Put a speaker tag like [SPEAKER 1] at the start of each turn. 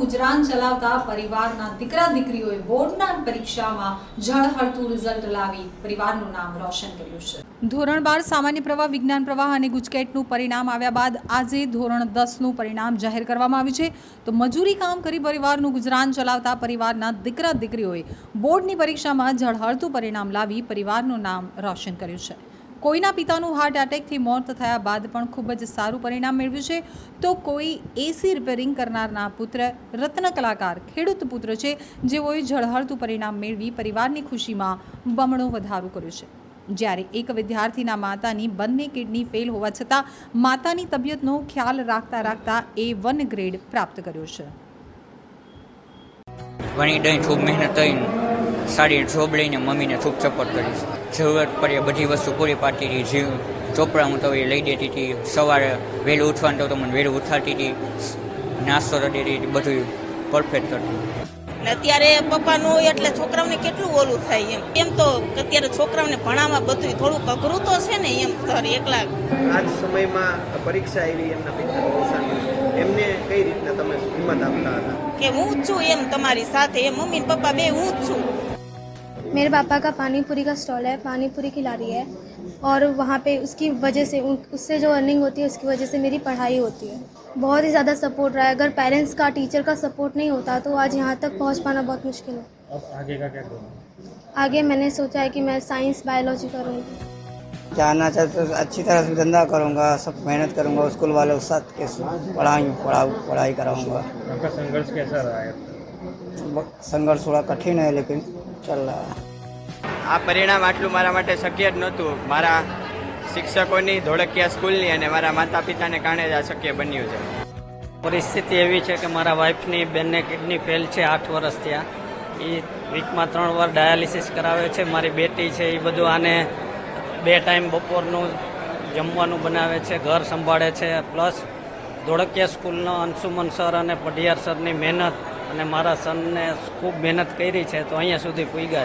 [SPEAKER 1] ગુજરાન ચલાવતા પરિવારના દીકરા દીકરીઓએ બોર્ડના પરીક્ષામાં ઝળહળતું રિઝલ્ટ લાવી પરિવારનું નામ રોશન કર્યું છે. ધોરણ બાર સામાન્ય પ્રવાહ, વિજ્ઞાન પ્રવાહ અને ગુજકેટનું પરિણામ આવ્યા બાદ આજે ધોરણ દસનું પરિણામ જાહેર કરવામાં આવ્યું છે. તો મજૂરી કામ કરી પરિવારનું ગુજરાન ચલાવતા પરિવારના દીકરા દીકરીઓએ બોર્ડની પરીક્ષામાં ઝળહળતું પરિણામ લાવી પરિવારનું નામ રોશન કર્યું છે. કોઈના પિતાનું હાર્ટ એટેકથી મોત થયા બાદ પણ ખૂબ જ સારું પરિણામ મેળવ્યું છે. તો કોઈ એસી રિપેરિંગ કરનારના પુત્ર, રત્ન કલાકાર, ખેડૂત પુત્ર છે, જેઓએ ઝળહળતું પરિણામ મેળવી પરિવારની ખુશીમાં બમણો વધારો કર્યો છે. જ્યારે એક વિદ્યાર્થીના માતાની બંને કિડની ફેલ હોવા છતાં માતાની તબિયતનો ખ્યાલ રાખતા રાખતા એ વન ગ્રેડ પ્રાપ્ત કર્યો છે.
[SPEAKER 2] વણી ખૂબ મહેનત કરીને સારી જોબ લઈને મમ્મીને ખૂબ સપોર્ટ કરીશ જરૂરત પડે બધી વસ્તુ પૂરી પાડતી હતી. જીવ ચોપડા હું તો એ લઈ દેતી હતી. સવારે વહેલું ઉઠવાનું તો મને વહેલું ઉઠાડતી હતી. નાસ્તો રડી હતી. બધું પરફેક્ટ કરતી
[SPEAKER 3] ને અત્યારે પપ્પાનું હોય એટલે છોકરાઓને કેટલું ઓલું થાય એમ. એમ તો અત્યારે છોકરાઓને ભણાવવા બધું થોડુંક અઘરું તો છે ને એમ સર એકલા.
[SPEAKER 4] આજ સમયમાં પરીક્ષા આવી એમના પિતાનું એમને કઈ રીતના તમે હિંમત આપતા હતા?
[SPEAKER 3] કે હું જ છું એમ તમારી સાથે. એમ મમ્મી પપ્પા બે હું જ છું.
[SPEAKER 5] मेरे पापा का पानी पूरी का स्टॉल है पानी पूरी खिला रही है और वहाँ पे उसकी वजह से उससे जो अर्निंग होती है उसकी वजह से मेरी पढ़ाई होती है। बहुत ही ज़्यादा सपोर्ट रहा है। अगर पेरेंट्स का टीचर का सपोर्ट नहीं होता तो आज यहाँ तक पहुँच पाना बहुत मुश्किल है।
[SPEAKER 6] अब आगे का क्या करूँ
[SPEAKER 5] आगे मैंने सोचा है कि मैं साइंस बायोलॉजी करूँगी।
[SPEAKER 7] जानना चाहते तो अच्छी तरह से धंधा करूँगा सब मेहनत करूँगा स्कूल वालों के साथ के पढ़ाई पढ़ाऊ पढ़ाई कराऊँगा।
[SPEAKER 6] आपका संघर्ष कैसा रहा है?
[SPEAKER 7] संघर्ष थोड़ा कठिन है लेकिन चल रहा है।
[SPEAKER 8] આ પરિણામ આટલું મારા માટે શક્ય જ નહોતું. મારા શિક્ષકોની ધોળકિયા સ્કૂલની અને મારા માતા પિતાને કારણે જ આ શક્ય બન્યું છે.
[SPEAKER 9] પરિસ્થિતિ એવી છે કે મારા વાઈફની બેનને કિડની ફેલ છે, આઠ વર્ષ ત્યાં એ વીકમાં ત્રણ વાર ડાયાલિસિસ કરાવે છે, મારી બેટી છે એ બધું આને બે ટાઈમ બપોરનું જમવાનું બનાવે છે, ઘર સંભાળે છે, પ્લસ ધોળકિયા સ્કૂલનો અંશુમન સર અને પઢિયાર સરની મહેનત અને મારા સનને ખૂબ મહેનત કરી છે, તો અહીંયા સુધી પૂગ્યા